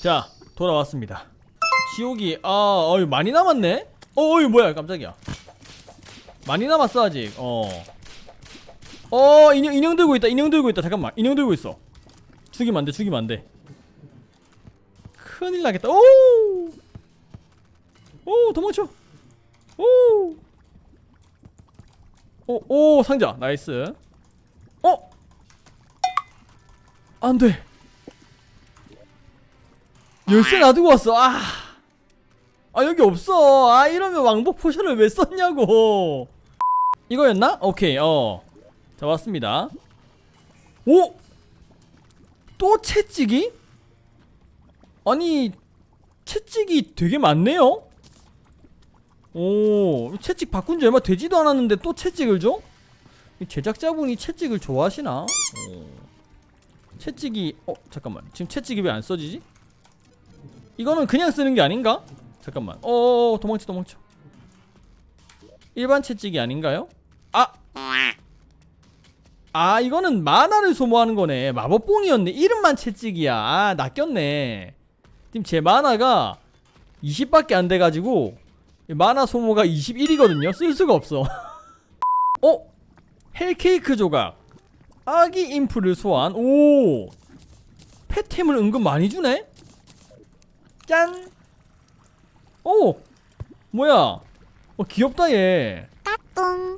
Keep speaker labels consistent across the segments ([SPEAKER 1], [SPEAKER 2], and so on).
[SPEAKER 1] 자 돌아왔습니다. 지옥이 아 어이 많이 남았네? 어, 어이 뭐야 깜짝이야. 많이 남았어 아직. 어어 인형 인형 들고 있다 인형 들고 있다. 잠깐만 인형 들고 있어. 죽이면 안돼 죽이면 안돼. 큰일 나겠다. 오오 도망쳐. 오! 오, 오, 상자. 나이스. 어? 안 돼. 열쇠 놔두고 왔어. 아. 아, 여기 없어. 아, 이러면 왕복 포션을 왜 썼냐고. 이거였나? 오케이, 어. 자, 왔습니다. 오! 또 채찍이? 아니, 채찍이 되게 많네요? 오, 채찍 바꾼 지 얼마 되지도 않았는데 또 채찍을 줘? 이 제작자분이 채찍을 좋아하시나? 오. 채찍이 어 잠깐만 지금 채찍이 왜 안 써지지? 이거는 그냥 쓰는 게 아닌가? 잠깐만 어 도망쳐 도망쳐 일반 채찍이 아닌가요? 아! 아 이거는 만화를 소모하는 거네 마법봉이었네 이름만 채찍이야 아 낚였네 지금 제 만화가 20밖에 안 돼가지고 만화 소모가 21이거든요. 쓸 수가 없어. 어? 헬케이크 조각. 아기 인프를 소환. 오. 패템을 은근 많이 주네. 짠. 오. 뭐야? 어 귀엽다 얘.
[SPEAKER 2] 똥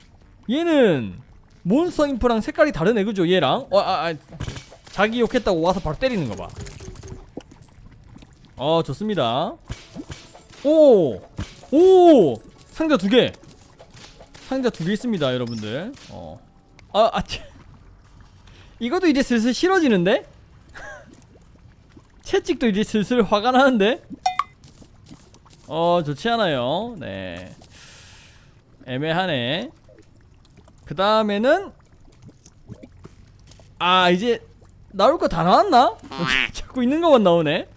[SPEAKER 1] 얘는 몬스터 인프랑 색깔이 다르네 그죠 얘랑? 어, 아, 아, 자기 욕했다고 와서 바로 때리는 거 봐. 어 좋습니다. 오. 오 상자 두 개. 상자 두 개 있습니다 여러분들. 어. 아, 아 치. 이것도 이제 슬슬 싫어지는데? 채찍도 이제 슬슬 화가 나는데? 어 좋지 않아요. 네. 애매하네. 그 다음에는 아 이제 나올 거 다 나왔나? 자꾸 있는 것만 나오네.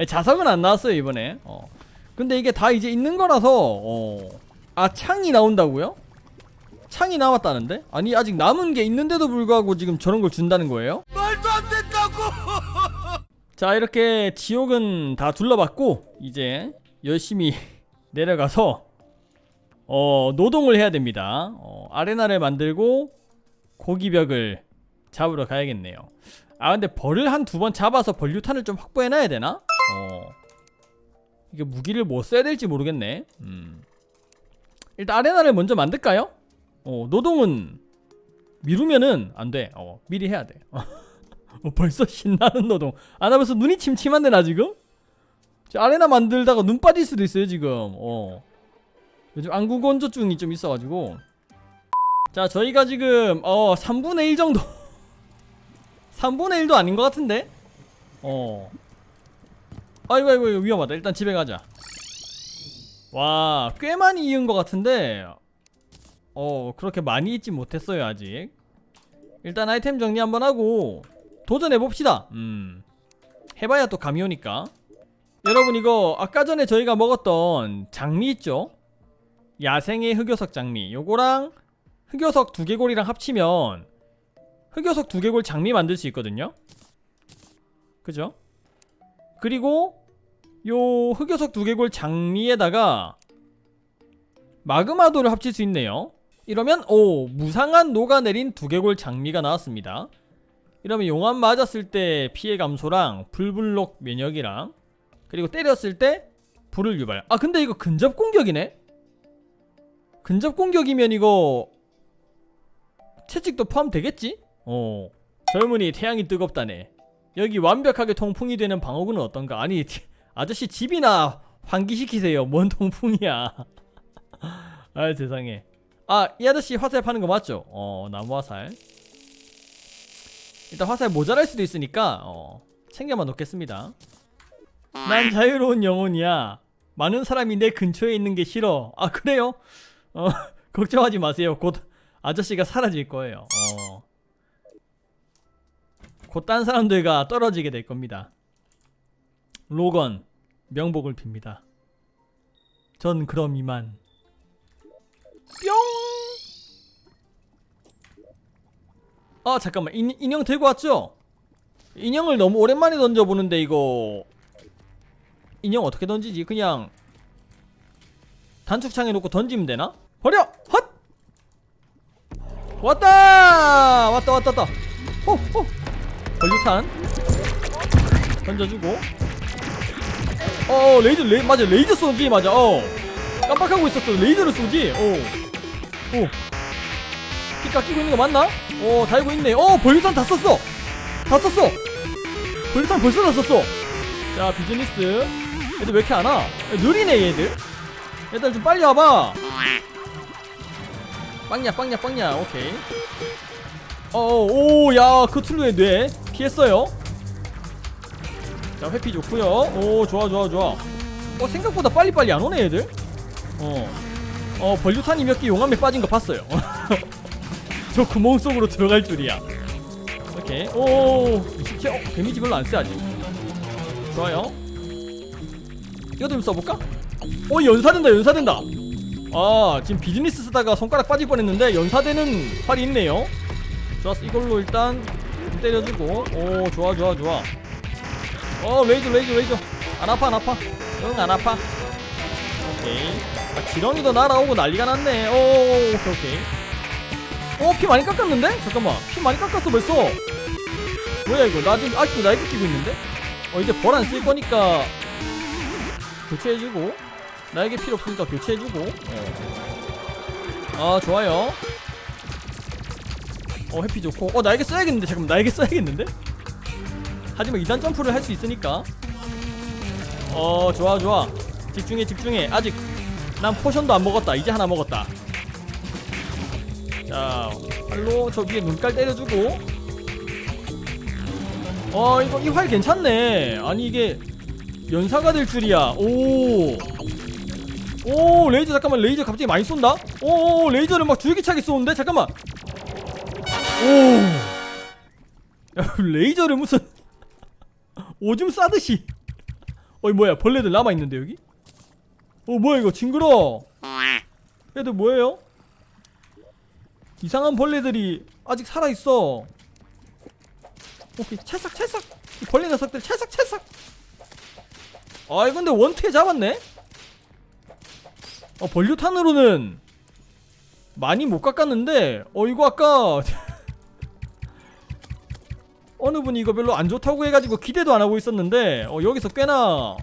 [SPEAKER 1] 예, 자석은 안 나왔어요 이번에. 어. 근데 이게 다 이제 있는 거라서 어. 아 창이 나온다고요? 창이 나왔다는데? 아니 아직 남은 게 있는데도 불구하고 지금 저런 걸 준다는 거예요? 자 이렇게 지옥은 다 둘러봤고 이제 열심히 내려가서 어 노동을 해야 됩니다. 어, 아레나를 만들고 고기벽을 잡으러 가야겠네요. 아 근데 벌을 한 두 번 잡아서 벌류탄을 좀 확보해놔야 되나? 어 이게 무기를 뭐 써야 될지 모르겠네. 음. 일단 아레나를 먼저 만들까요? 어 노동은 미루면은 안돼. 어 미리 해야 돼 어, 벌써 신나는 노동. 아, 나 벌써 눈이 침침한데, 나 지금? 저 아레나 만들다가 눈 빠질 수도 있어요, 지금. 어. 요즘 안구 건조증이 좀 있어가지고. 자, 저희가 지금, 어, 3분의 1 정도. 3분의 1도 아닌 것 같은데? 어. 아이고, 아이고, 이거 위험하다. 일단 집에 가자. 와, 꽤 많이 이은 것 같은데. 어, 그렇게 많이 잊지 못했어요, 아직. 일단 아이템 정리 한번 하고 도전해 봅시다. 음. 해봐야 또 감이 오니까. 여러분 이거 아까 전에 저희가 먹었던 장미 있죠? 야생의 흑요석 장미. 요거랑 흑요석 두개골이랑 합치면 흑요석 두개골 장미 만들 수 있거든요. 그죠? 그리고 요 흑요석 두개골 장미에다가 마그마도를 합칠 수 있네요. 이러면 오 무상한 녹아내린 두개골 장미가 나왔습니다. 이러면 용암 맞았을 때 피해 감소랑 불블록 면역이랑 그리고 때렸을 때 불을 유발. 아 근데 이거 근접 공격이네. 근접 공격이면 이거 채찍도 포함되겠지? 어. 젊은이 태양이 뜨겁다네. 여기 완벽하게 통풍이 되는 방어구는 어떤가? 아니 아저씨 집이나 환기시키세요. 뭔 통풍이야. 아 세상에. 아 이 아저씨 화살 파는 거 맞죠? 어 나무 화살. 일단 화살 모자랄 수도 있으니까 어, 챙겨만 놓겠습니다. 난 자유로운 영혼이야. 많은 사람이 내 근처에 있는 게 싫어. 아 그래요? 어, 걱정하지 마세요. 곧 아저씨가 사라질 거예요. 어. 곧 딴 사람들과 떨어지게 될 겁니다. 로건 명복을 빕니다. 전 그럼 이만. 뿅. 아 잠깐만 인, 인형 들고 왔죠? 인형을 너무 오랜만에 던져보는데 이거 인형 어떻게 던지지? 그냥 단축창에 놓고 던지면 되나? 버려! 헛! 왔다! 왔다 왔다 왔다 호호 걸류탄 던져주고 어 레이저 레 맞아 레이저 쏘지 맞아 어 깜빡하고 있었어 레이저를 쏘지 어오 피 깎이고 있는 거 맞나? 어 달고 있네. 어 벌류탄 다 썼어. 다 썼어. 벌류탄 벌써 다 썼어. 자 비즈니스. 얘들 왜 이렇게 안 와? 야, 느리네 얘들. 얘들 좀 빨리 와봐. 빵야 빵야 빵야. 오케이. 어오야 크툴루의 뇌? 피했어요? 자 회피 좋고요. 오 좋아 좋아 좋아. 어 생각보다 빨리빨리 안 오네 얘들. 어어 벌류탄이 몇 개 용암에 빠진 거 봤어요 저 구멍 속으로 들어갈 줄이야. 오케이. 오 27, 어 데미지 별로 안쎄 아직. 좋아요. 이거 좀 써볼까? 어 연사된다 연사된다. 아 지금 비즈니스 쓰다가 손가락 빠질 뻔했는데 연사되는 활이 있네요. 좋았어. 이걸로 일단 좀 때려주고. 오 좋아 좋아 좋아. 어 레이저 레이저 레이저. 안 아파 안 아파. 응 안 아파. 오케이. 아, 지렁이도 날아오고 난리가 났네. 오 오케이 오케이 어 피 많이 깎았는데? 잠깐만. 피 많이 깎았어 벌써. 뭐야 이거? 나 지금 아직도 나이트 끼고 있는데? 어 이제 벌 안 쓸 거니까 교체해주고. 나에게 필요 없으니까 교체해주고. 어. 아 좋아요. 어 해피 좋고. 어 나에게 써야겠는데? 잠깐만 나에게 써야겠는데? 하지만 2단 점프를 할 수 있으니까. 어 좋아 좋아. 집중해 집중해. 아직 난 포션도 안 먹었다. 이제 하나 먹었다 자 활로 저 위에 눈깔 때려주고. 어 이거 이 활 괜찮네. 아니 이게 연사가 될 줄이야. 오. 오 레이저 잠깐만. 레이저 갑자기 많이 쏜다? 오 레이저를 막 줄기차게 쏘는데? 잠깐만. 오. 야, 레이저를 무슨 오줌 싸듯이. 어이 뭐야. 벌레들 남아있는데 여기? 어 뭐야 이거. 징그러 얘들 뭐예요 이상한 벌레들이 아직 살아있어. 오케이 찰싹 찰싹. 이 벌레 녀석들 찰싹 찰싹. 아이 근데 원투에 잡았네? 어 벌류탄으로는 많이 못 깎았는데 어 이거 아까 어느 분이 이거 별로 안 좋다고 해가지고 기대도 안 하고 있었는데 어 여기서 꽤나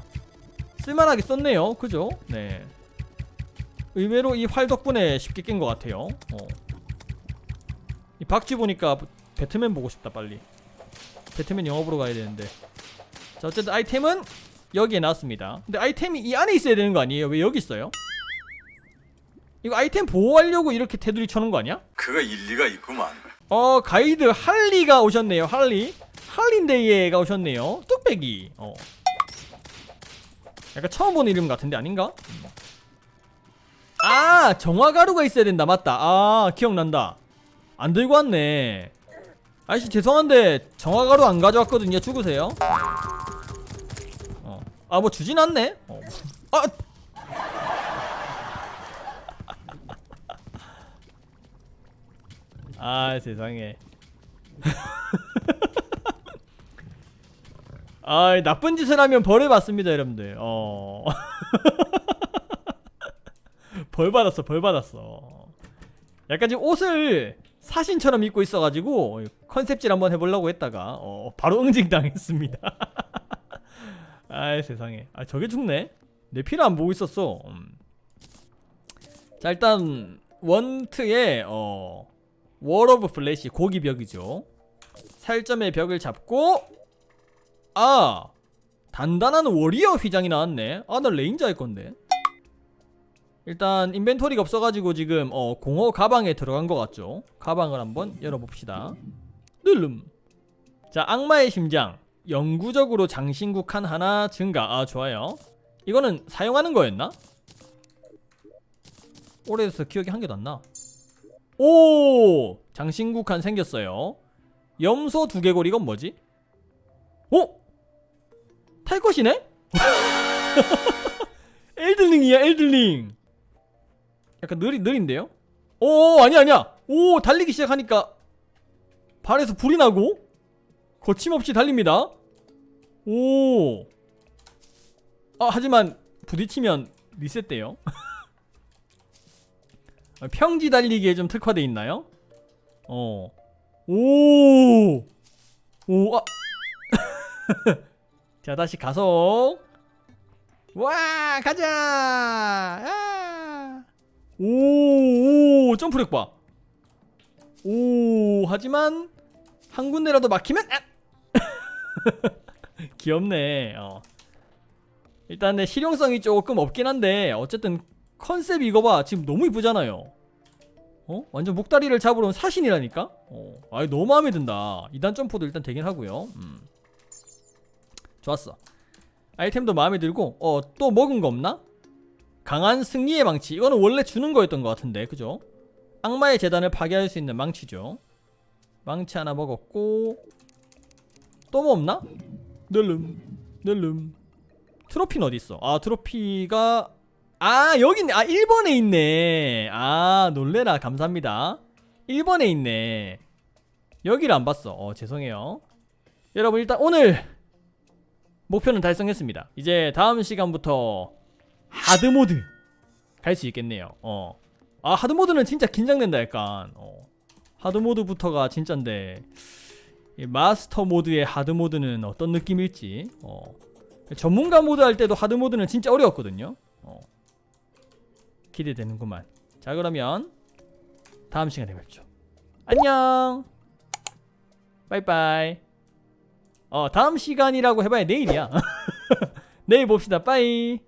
[SPEAKER 1] 쓸만하게 썼네요. 그죠? 네. 의외로 이 활 덕분에 쉽게 깬 것 같아요. 어. 이 박쥐 보니까 배트맨 보고 싶다 빨리. 배트맨 영화 보러 가야 되는데. 자 어쨌든 아이템은 여기에 나왔습니다. 근데 아이템이 이 안에 있어야 되는 거 아니에요? 왜 여기 있어요? 이거 아이템 보호하려고 이렇게 테두리 쳐놓은 거 아니야?
[SPEAKER 2] 그거 일리가 있구만.
[SPEAKER 1] 어 가이드 할리가 오셨네요 할리. 할린데이가 오셨네요. 뚝배기. 어. 약간 처음 보는 이름 같은데 아닌가? 아 정화가루가 있어야 된다. 맞다. 아 기억난다 안 들고 왔네. 아저씨 죄송한데 정화가루 안 가져왔거든요. 죽으세요. 어 아 뭐 주진 않네? 어. 아! 아 세상에. 아 나쁜 짓을 하면 벌을 받습니다 여러분들. 어. 벌 받았어 벌 받았어. 약간 지금 옷을 사신처럼 입고 있어가지고 컨셉질 한번 해보려고 했다가 어, 바로 응징당했습니다 아이 세상에 아 저게 죽네 내 피를 안 보고 있었어 음. 자 일단 원트에 어월 오브 플래시 고기 벽이죠. 살점의 벽을 잡고 아 단단한 워리어 휘장이 나왔네. 아 나 레인저 할 건데. 일단 인벤토리가 없어가지고 지금 어 공허 가방에 들어간 것 같죠. 가방을 한번 열어봅시다. 늘름. 자 악마의 심장 영구적으로 장신구 칸 하나 증가. 아 좋아요. 이거는 사용하는 거였나? 오래돼서 기억이 한 개도 안 나. 오 장신구 칸 생겼어요 염소 두개골 이건 뭐지? 오? 탈 것이네? 엘들링이야 엘들링 약간 느리, 느린데요? 오 아니야 아니야 오 달리기 시작하니까 발에서 불이 나고 거침없이 달립니다 오 어, 하지만 부딪히면 리셋돼요. 어, 평지 달리기에 좀 특화돼 있나요? 어. 오. 오. 아. 자, 다시 가속. 와, 가자. 아. 오, 오, 점프력 봐. 오, 하지만 한 군데라도 막히면 아! 귀엽네. 어. 일단 내 실용성이 조금 없긴 한데 어쨌든 컨셉 이거 봐 지금 너무 이쁘잖아요. 어? 완전 목다리를 잡으러 온 사신이라니까. 어. 아이 너무 마음에 든다. 2단 점프도 일단 되긴 하고요. 음. 좋았어. 아이템도 마음에 들고 어 또 먹은 거 없나? 강한 승리의 망치. 이거는 원래 주는 거였던 것 같은데 그죠? 악마의 재단을 파괴할 수 있는 망치죠. 망치 하나 먹었고 또 뭐 없나? 낼름 낼름 트로피는 어디 있어? 아 트로피가 아 여기 있네 아 1번에 있네 아 놀래라 감사합니다 1번에 있네 여기를 안 봤어 어 죄송해요 여러분 일단 오늘 목표는 달성했습니다 이제 다음 시간부터 하드모드 갈 수 있겠네요 어 아 하드모드는 진짜 긴장된다 약간 어 하드모드부터가 진짠데 이 마스터 모드의 하드 모드는 어떤 느낌일지 어. 전문가 모드 할 때도 하드 모드는 진짜 어려웠거든요. 어. 기대되는구만. 자 그러면 다음 시간에 뵙죠. 안녕. 빠이빠이. 어 다음 시간이라고 해봐야 내일이야. 내일 봅시다. 빠이.